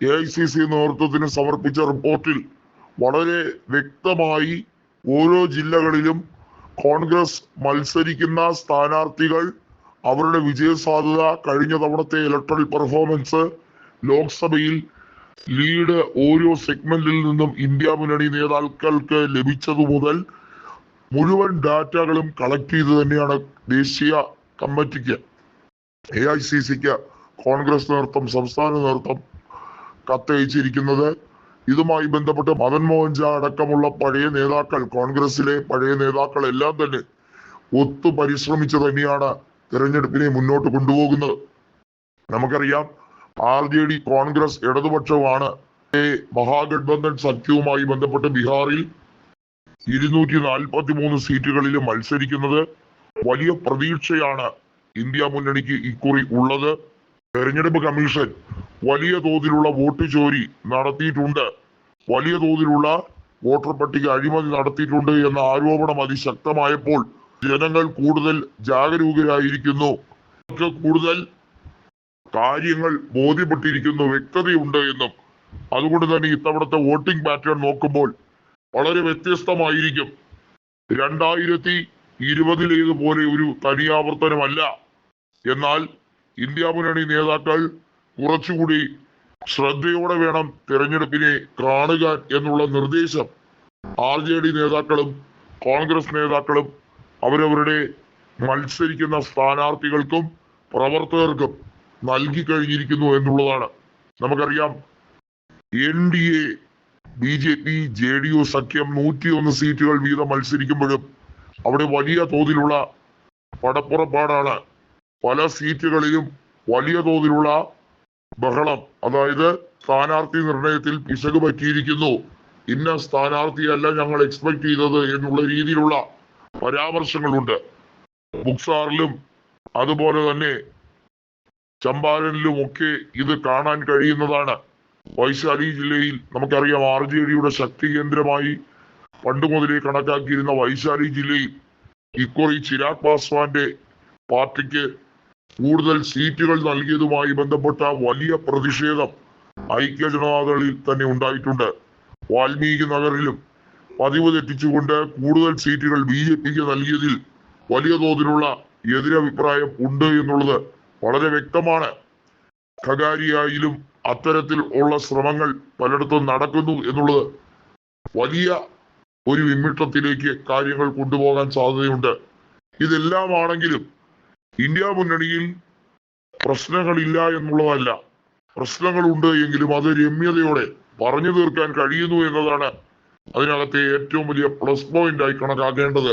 A I C C നേതൃത്വത്തിന് സമർപ്പിച്ച റിപ്പോർട്ടിൽ വളരെ വ്യക്തമായി ഓരോ ജില്ലകളിലും കോൺഗ്രസ് മത്സരിക്കുന്ന സ്ഥാനാർത്ഥികൾ അവരുടെ വിജയസാധ്യത കഴിഞ്ഞ തവണത്തെ ഇലക്ട്രൽ പെർഫോമൻസ് ലോക്സഭയിൽ ലീഡ് ഓരോ സെഗ്മെന്റിൽ നിന്നും ഇന്ത്യ മുന്നണി നേതാക്കൾക്ക് ലഭിച്ചതു മുതൽ മുഴുവൻ ഡാറ്റകളും കളക്ട് ചെയ്ത് തന്നെയാണ് ദേശീയ കമ്മിറ്റിക്ക്. എ ഐ സി സിക്ക് കോൺഗ്രസ് നേതൃത്വം സംസ്ഥാന നേതൃത്വം കത്തയച്ചിരിക്കുന്നത്. ഇതുമായി ബന്ധപ്പെട്ട് മദൻ മോഹൻ ജാ അടക്കമുള്ള പഴയ നേതാക്കൾ കോൺഗ്രസിലെ പഴയ നേതാക്കൾ എല്ലാം തന്നെ ഒത്തു പരിശ്രമിച്ച് തന്നെയാണ് തെരഞ്ഞെടുപ്പിനെ മുന്നോട്ട് കൊണ്ടുപോകുന്നത്. നമുക്കറിയാം ആർ ജെ ഡി കോൺഗ്രസ് ഇടതുപക്ഷവുമാണ്. മഹാഗഡ്ബന്ധൻ സഖ്യവുമായി ബന്ധപ്പെട്ട് ബീഹാറിൽ ഇരുന്നൂറ്റി നാൽപ്പത്തി മൂന്ന് സീറ്റുകളിൽ മത്സരിക്കുന്നത്. വലിയ പ്രതീക്ഷയാണ് ഇന്ത്യ മുന്നണിക്ക് ഇക്കുറി ഉള്ളത്. തെരഞ്ഞെടുപ്പ് കമ്മീഷൻ വലിയ തോതിലുള്ള വോട്ട് ചോരി നടത്തിയിട്ടുണ്ട്. വലിയ തോതിലുള്ള വോട്ടർ പട്ടിക അഴിമതി നടത്തിയിട്ടുണ്ട് എന്ന ആരോപണം അതിശക്തമായപ്പോൾ ജനങ്ങൾ കൂടുതൽ ജാഗരൂകരായിരിക്കുന്നു. കൂടുതൽ കാര്യങ്ങൾ ബോധ്യപ്പെട്ടിരിക്കുന്നു വ്യക്തതയുണ്ട് എന്നും. അതുകൊണ്ട് തന്നെ ഇത്തവണത്തെ വോട്ടിംഗ് പാറ്റേൺ നോക്കുമ്പോൾ വളരെ വ്യത്യസ്തമായിരിക്കും. രണ്ടായിരത്തി ഇരുപതിലേതുപോലെ ഒരു തനിയാവർത്തനമല്ല. എന്നാൽ ഇന്ത്യ മുന്നണി നേതാക്കൾ കുറച്ചുകൂടി ശ്രദ്ധയോടെ വേണം തെരഞ്ഞെടുപ്പിനെ കാണുക എന്നുള്ള നിർദ്ദേശം ആർ ജെ ഡി നേതാക്കളും കോൺഗ്രസ് നേതാക്കളും അവരവരുടെ മത്സരിക്കുന്ന സ്ഥാനാർത്ഥികൾക്കും പ്രവർത്തകർക്കും നൽകി കഴിഞ്ഞിരിക്കുന്നു എന്നുള്ളതാണ്. നമുക്കറിയാം N D A B J P J D U സഖ്യം നൂറ്റിയൊന്ന് സീറ്റുകൾ വീതം മത്സരിക്കുമ്പോഴും അവിടെ വലിയ തോതിലുള്ള പടപ്പുറപ്പാടാണ്. പല സീറ്റുകളിലും വലിയ തോതിലുള്ള ബഹളം. അതായത് സ്ഥാനാർത്ഥി നിർണയത്തിൽ പിശക് പറ്റിയിരിക്കുന്നു. ഇന്ന സ്ഥാനാർത്ഥിയല്ല ഞങ്ങൾ എക്സ്പെക്ട് ചെയ്തത് എന്നുള്ള രീതിയിലുള്ള പരാമർശങ്ങളുണ്ട്. ബുക്സാറിലും അതുപോലെ തന്നെ ചമ്പാരനിലും ഒക്കെ ഇത് കാണാൻ കഴിയുന്നതാണ്. വൈശാലി ജില്ലയിൽ നമുക്കറിയാം ആർ ജെ ഡിയുടെ ശക്തി കേന്ദ്രമായി പണ്ട് മുതലേ കണക്കാക്കിയിരുന്ന വൈശാലി ജില്ലയിൽ ഇക്കുറി ചിരാഗ് പാസ്വാന്റെ പാർട്ടിക്ക് കൂടുതൽ സീറ്റുകൾ നൽകിയതുമായി ബന്ധപ്പെട്ട വലിയ പ്രതിഷേധം ഐക്യ ജനതാദളിൽ തന്നെ ഉണ്ടായിട്ടുണ്ട്. വാൽമീകി നഗറിലും പതിവ് തെറ്റിച്ചുകൊണ്ട് കൂടുതൽ സീറ്റുകൾ ബി ജെ പിക്ക് നൽകിയതിൽ വലിയ തോതിലുള്ള എതിരഭിപ്രായം ഉണ്ട് എന്നുള്ളത് വളരെ വ്യക്തമാണ്. ഖഗാരിയായാലും അത്തരത്തിൽ ഉള്ള ശ്രമങ്ങൾ പലയിടത്തും നടക്കുന്നു എന്നുള്ളത് വലിയ ഒരു വിമിട്ടത്തിലേക്ക് കാര്യങ്ങൾ കൊണ്ടുപോകാൻ സാധ്യതയുണ്ട്. ഇതെല്ലാം ആണെങ്കിലും ഇന്ത്യ മുന്നണിയിൽ പ്രശ്നങ്ങളില്ല എന്നുള്ളതല്ല. പ്രശ്നങ്ങളുണ്ട് എങ്കിലും അത് രമ്യതയോടെ പറഞ്ഞു തീർക്കാൻ കഴിയുന്നു എന്നതാണ് അതിനകത്തെ ഏറ്റവും വലിയ പ്ലസ് പോയിന്റ് ആയി കണക്കാക്കേണ്ടത്.